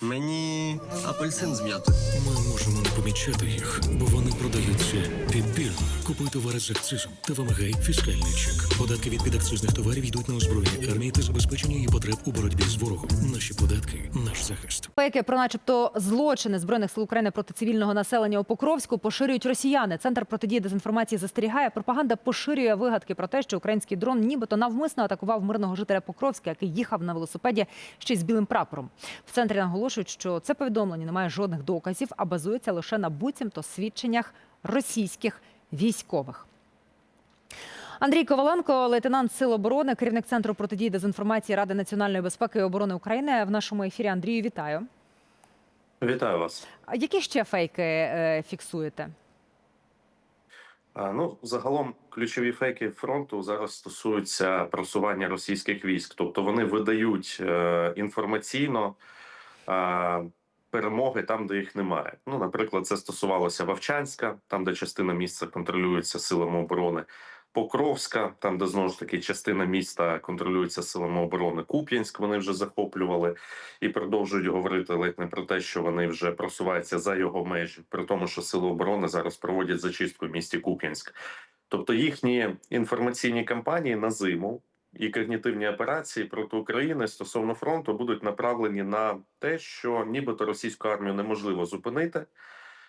Мені апельсин з м'ятою. Ми можемо не помічати їх, бо вони продаються підбірно. Купуй товари з акцизом та вимагай фіскальний чек. Податки від підакцизних товарів йдуть на озброєння армії та забезпечення її потреб у боротьбі з ворогом. Наші податки наш захист. Фейки про, начебто, злочини збройних сил України проти цивільного населення у Покровську поширюють росіяни. Центр протидії дезінформації застерігає. Пропаганда поширює вигадки про те, що український дрон нібито навмисно атакував мирного жителя Покровська, який їхав на велосипеді ще й з білим прапором. В центрі наголошують, що це повідомлення не має жодних доказів, а базується лише на буцімто свідченнях російських військових. Андрій Коваленко, лейтенант Сил оборони, керівник центру протидії дезінформації Ради національної безпеки і оборони України. В нашому ефірі Андрію вітаю. Вітаю вас. А які ще фейки е, фіксуєте? Ну загалом ключові фейки фронту зараз стосуються просування російських військ, тобто вони видають е, інформаційно перемоги там, де їх немає. Ну, наприклад, це стосувалося Вовчанська, там де частина місця контролюється силами оборони. Покровська, там де знову ж таки частина міста контролюється силами оборони. Куп'янськ вони вже захоплювали і продовжують говорити ледь не про те, що вони вже просуваються за його межі, при тому, що сили оборони зараз проводять зачистку в місті Куп'янськ. Тобто їхні інформаційні кампанії на зиму і когнітивні операції проти України стосовно фронту будуть направлені на те, що нібито російську армію неможливо зупинити,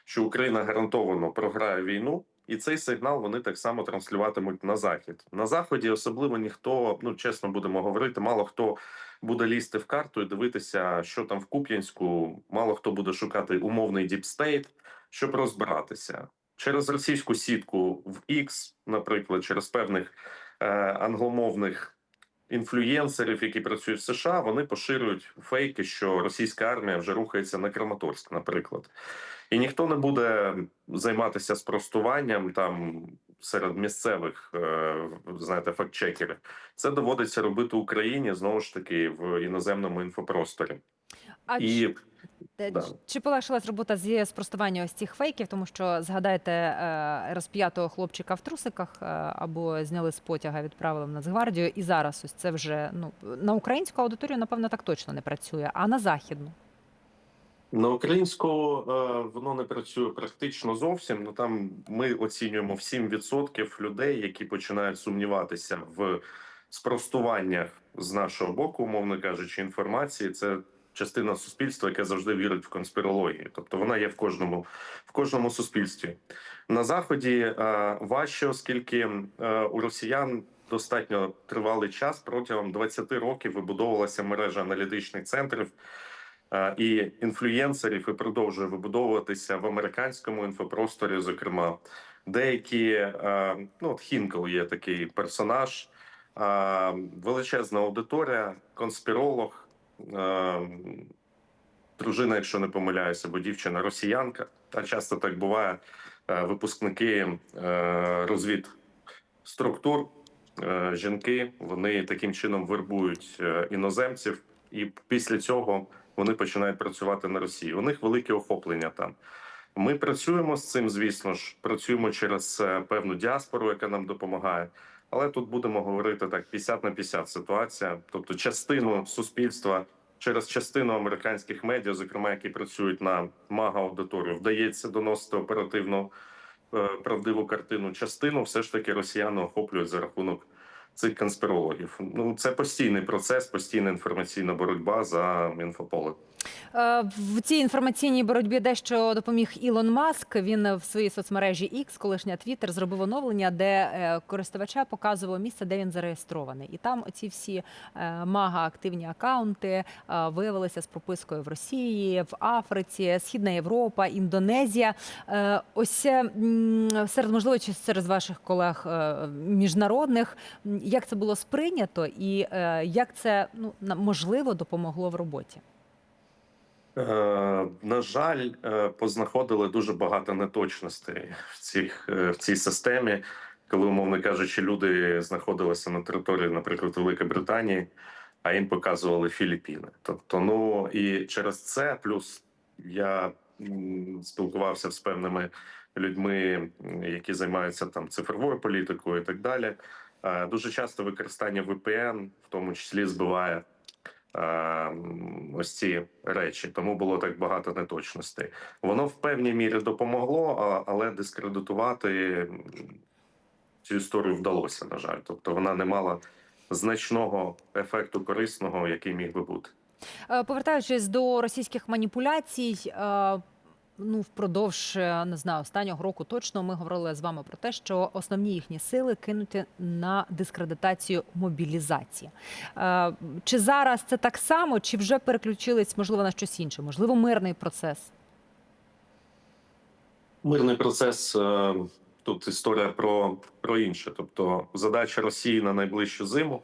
що Україна гарантовано програє війну. І цей сигнал вони так само транслюватимуть на захід. На заході особливо ніхто, ну чесно будемо говорити, мало хто буде лізти в карту і дивитися, що там в Куп'янську. Мало хто буде шукати умовний діпстейт, щоб розбиратися через російську сітку в X, наприклад, через певних е, англомовних інфлюєнсерів, які працюють в США, вони поширюють фейки, що російська армія вже рухається на Краматорськ, наприклад. І ніхто не буде займатися спростуванням там серед місцевих, е, знаєте, фактчекерів. Це доводиться робити Україні знову ж таки в іноземному інфопросторі. А І чи, да. чи полегшилась робота зі спростування ось цих фейків? Тому що згадайте е, розп'ятого хлопчика в трусиках е, або зняли з потяга, відправили в Нацгвардію, і зараз ось це вже ну на українську аудиторію, напевно, так точно не працює, а на західну. На українську е, воно не працює практично зовсім. Ну там ми оцінюємо в 7% людей, які починають сумніватися в спростуваннях з нашого боку, умовно кажучи, інформації. Це частина суспільства, яке завжди вірить в конспірологію. Тобто вона є в кожному в кожному суспільстві. На заході е, важче, оскільки е, у росіян. Достатньо тривалий час протягом 20 років вибудовувалася мережа аналітичних центрів е, і інфлюєнсерів і продовжує вибудовуватися в американському інфопросторі. Зокрема, деякі ну от Хінкл є такий персонаж, величезна аудиторія, конспіролог, дружина, якщо не помиляюся, бо дівчина росіянка. Та часто так буває. е, Випускники е, розвід структур, е, жінки, вони таким чином вербують іноземців, і після цього вони починають працювати на Росії. У них велике охоплення там. Ми працюємо з цим, звісно ж, працюємо через певну діаспору, яка нам допомагає. Але тут будемо говорити так: 50 на 50 ситуація, тобто частину суспільства через частину американських медіа, зокрема, які працюють на мага аудиторію, вдається доносити оперативно е, правдиву картину. Частину все ж таки росіяни охоплюють за рахунок цих конспірологів. Ну це постійний процес, постійна інформаційна боротьба за інфополе. Е, В цій інформаційній боротьбі дещо допоміг Ілон Маск. Він в своїй соцмережі X, колишня Twitter, зробив оновлення, де е, користувача показувало місце, де він зареєстрований. І там оці всі е, мага активні акаунти виявилися з пропискою в Росії, в Африці, Східна Європа, Індонезія. Ось серед можливо, чи серед ваших колег міжнародних, як це було сприйнято, і е, як це ну можливо допомогло в роботі. Е, на жаль, е, познаходили дуже багато неточностей в цих е, в цій системі, коли, умовно кажучи, люди знаходилися на території, наприклад, Великої Британії, а їм показували Філіппіни. Тобто, ну і через це, плюс я спілкувався з певними людьми, які займаються там цифровою політикою і так далі. Е, Дуже часто використання VPN, в тому числі збиває е, ось ці речі, тому було так багато неточностей. Воно в певній мірі допомогло, але дискредитувати цю історію вдалося, на жаль. Тобто вона не мала значного ефекту корисного, який міг би бути. Е, Повертаючись до російських маніпуляцій, ну впродовж е, не знаю останнього року точно ми говорили з вами про те, що основні їхні сили кинуті на дискредитацію мобілізації. Е, Чи зараз це так само, чи вже переключились можливо на щось інше? Можливо, мирний процес? Мирний процес е, тут історія про, про інше. Тобто, задача Росії на найближчу зиму.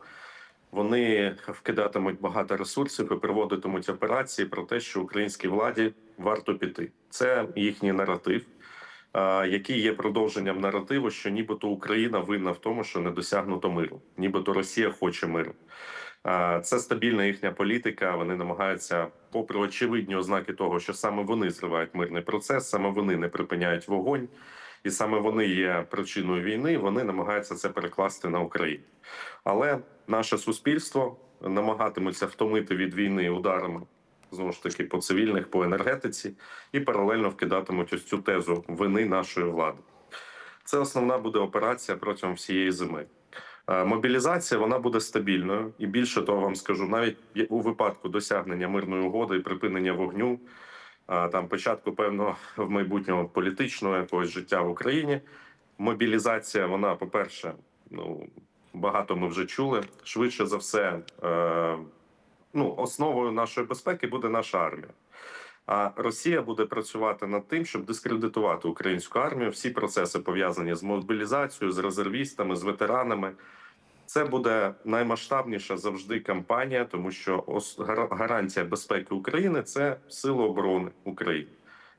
Вони вкидатимуть багато ресурсів і проводитимуть операції про те, що українській владі варто піти. Це їхній наратив, який є продовженням наративу, що нібито Україна винна в тому, що не досягнуто миру, нібито Росія хоче миру. Це стабільна їхня політика. Вони намагаються, попри очевидні ознаки того, що саме вони зривають мирний процес, саме вони не припиняють вогонь, і саме вони є причиною війни. Вони намагаються це перекласти на Україну. Але наше суспільство намагатиметься втомити від війни ударами знову ж таки по цивільних, по енергетиці, і паралельно вкидатимуть ось цю тезу вини нашої влади. Це основна буде операція протягом всієї зими. Е, Мобілізація вона буде стабільною, і більше того, вам скажу, навіть у випадку досягнення мирної угоди і припинення вогню, там початку певного в майбутнього політичного якогось життя в Україні. Мобілізація, вона, по-перше, ну багато ми вже чули. Швидше за все, е, ну основою нашої безпеки буде наша армія. А Росія буде працювати над тим, щоб дискредитувати українську армію. Всі процеси пов'язані з мобілізацією, з резервістами, з ветеранами. Це буде наймасштабніша завжди кампанія, тому що гарантія безпеки України це сили оборони України.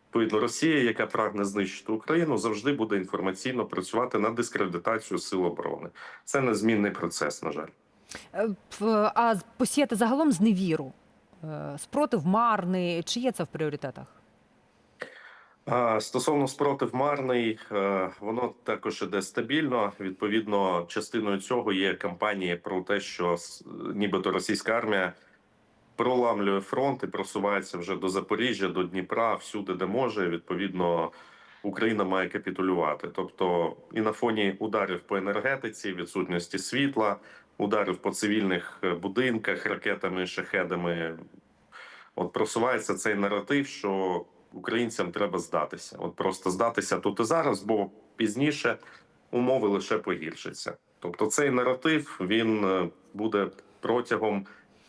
Відповідно, Росія, яка прагне знищити Україну, завжди буде інформаційно працювати на дискредитацію сил оборони. Це незмінний процес, на жаль. Е, А посіяти загалом зневіру, е, спротив марний, чи є це в пріоритетах? Стосовно спротив марний, е, воно також іде стабільно. Відповідно, частиною цього є кампанії про те, що нібито російська армія проламлює фронт і просувається вже до Запоріжжя, до Дніпра, всюди, де може. Відповідно, Україна має капітулювати. Тобто, і на фоні ударів по енергетиці, відсутності світла, ударів по цивільних е, будинках, ракетами, шахедами. От просувається цей наратив, що українцям треба здатися. От просто здатися тут і зараз, бо пізніше умови лише погіршаться. Тобто, цей наратив він е, буде протягом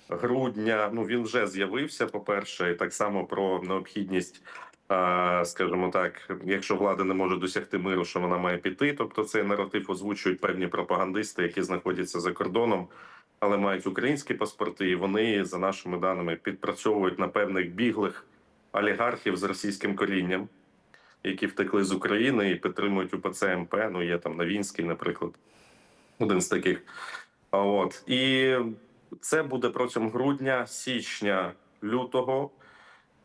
грудня. Ну він вже з'явився. По перше, і так само про необхідність. е, Скажімо так, якщо влада не може досягти миру, що вона має піти. Тобто цей наратив озвучують певні пропагандисти, які знаходяться за кордоном, але мають українські паспорти, і вони за нашими даними підпрацьовують на певних біглих олігархів з російським корінням, які втекли з України і підтримують УПЦ МП. Ну є там Новінський, наприклад, один з таких. А от і це буде протягом грудня, січня, лютого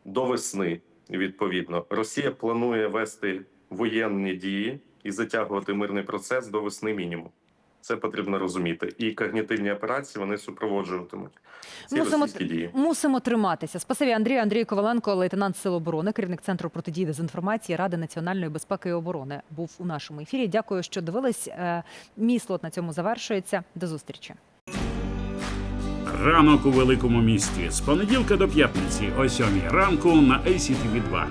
до весни. Відповідно, Росія планує вести воєнні дії і затягувати мирний процес до весни мінімум. Це потрібно розуміти. І когнітивні операції вони супроводжуватимуть ці Мусимо, російські дії. мусимо триматися. Спасибі Андрій Андрій Коваленко, лейтенант Сил оборони, керівник центру протидії дезінформації Ради національної безпеки і оборони, був у нашому ефірі. Дякую, що дивились. Е, Мій слот на цьому завершується. До зустрічі. Ранок у великому місті з понеділка до п'ятниці о 7 ранку на ACTV 2